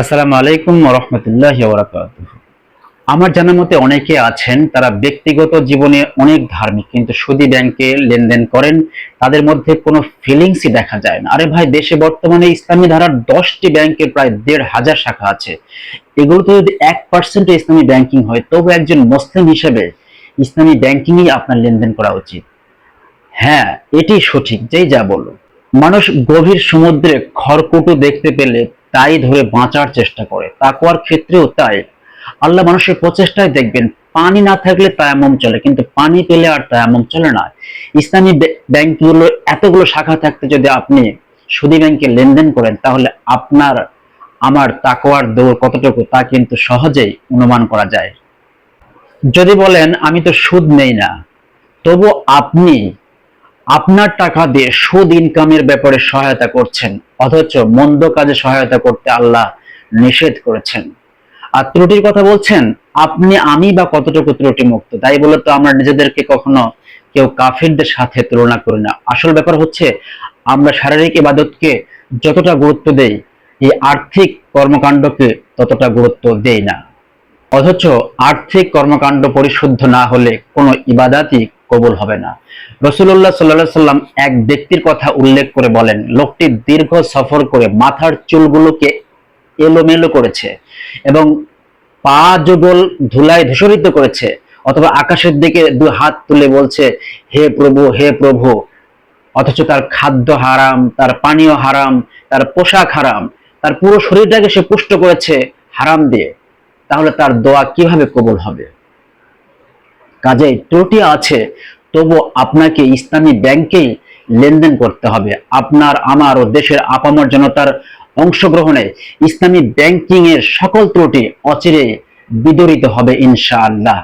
আসসালামু আলাইকুম রহমতুল্লাহ আমার জানার মতে অনেকে আছেন, তারা ব্যক্তিগত জীবনে অনেক ধার্মিক, কিন্তু সুদী ব্যাংকে লেনদেন করেন, তাদের মধ্যে কোনো ফিলিংসই দেখা যায় না। আরে ভাই, দেশে বর্তমানে ইসলামী ধারার দশটি ব্যাংকের প্রায় দেড় হাজার শাখা আছে। এগুলোতে যদি এক পার্সেন্ট ইসলামী ব্যাংকিং হয়, তবু একজন মুসলিম হিসেবে ইসলামী ব্যাংকিংই আপনার লেনদেন করা উচিত। হ্যাঁ এটি সঠিক, যেই যা বলো মানুষ গভীর সমুদ্রে খড়কুটো দেখতে পেলে তাই ধরে বাঁচার চেষ্টা করে। তাকওয়ার ক্ষেত্রেও তাই। আল্লাহ মানুষের প্রচেষ্টায় দেখবেন, পানি না থাকলে তায়াম্মম চলে, কিন্তু পানি পেলে আর তায়াম্মম চলে না। ইসলামী ব্য- ব্যাংকগুলো এতগুলো শাখা থাকতে যদি আপনি সুদী ব্যাংকে লেনদেন করেন, তাহলে আপনার, আমার তাকোয়ার দৌড় কতটুকু, তা কিন্তু সহজেই অনুমান করা যায়। যদি বলেন, আমি তো সুদ নেই না। তবু আপনি আপনার টাকা দিয়ে সুদ ইনকামের ব্যাপারে সহায়তা করছেন, অথচ মন্দ কাজে সহায়তা করতে আল্লাহ নিষেধ করেছেন। আর ত্রুটির কথা বলছেন, আপনি, আমি বা কতটুকু ত্রুটি মুক্ত তাই বলে তো আমরা নিজেদেরকে কখনো কেউ কাফিরদের সাথে তুলনা করি না। আসল ব্যাপার হচ্ছে, আমরা শারীরিক ইবাদতকে যতটা গুরুত্ব দেই, এই আর্থিক কর্মকাণ্ডকে ততটা গুরুত্ব দেই না। অথচ আর্থিক কর্মকাণ্ড পরিশুদ্ধ না হলে কোনো ইবাদাতই কবুল হবে না। রসুল্লাহ সাল্লাহ সাল্লাম এক ব্যক্তির কথা উল্লেখ করে বলেন, লোকটি দীর্ঘ সফর করে মাথার চুলগুলোকে এলোমেলো করেছে এবং পা যুগল ধুলায় ধূসরিত করেছে, অথবা আকাশের দিকে দু হাত তুলে বলছে, হে প্রভু হে প্রভু, অথচ তার খাদ্য হারাম, তার পানীয় হারাম, তার পোশাক হারাম, তার পুরো শরীরটাকে সে পুষ্ট করেছে হারাম দিয়ে। তাহলে তার দোয়া কীভাবে কবুল হবে কাজেই ত্রুটি আছে, তবু আপনাকে ইসলামী ব্যাংকেই লেনদেন করতে হবে। আপনার, আমার ও দেশের আপামর জনতার অংশগ্রহণে ইসলামী ব্যাংকিং এর সকল ত্রুটি অচিরে বিদরিত হবে ইনশাআল্লাহ।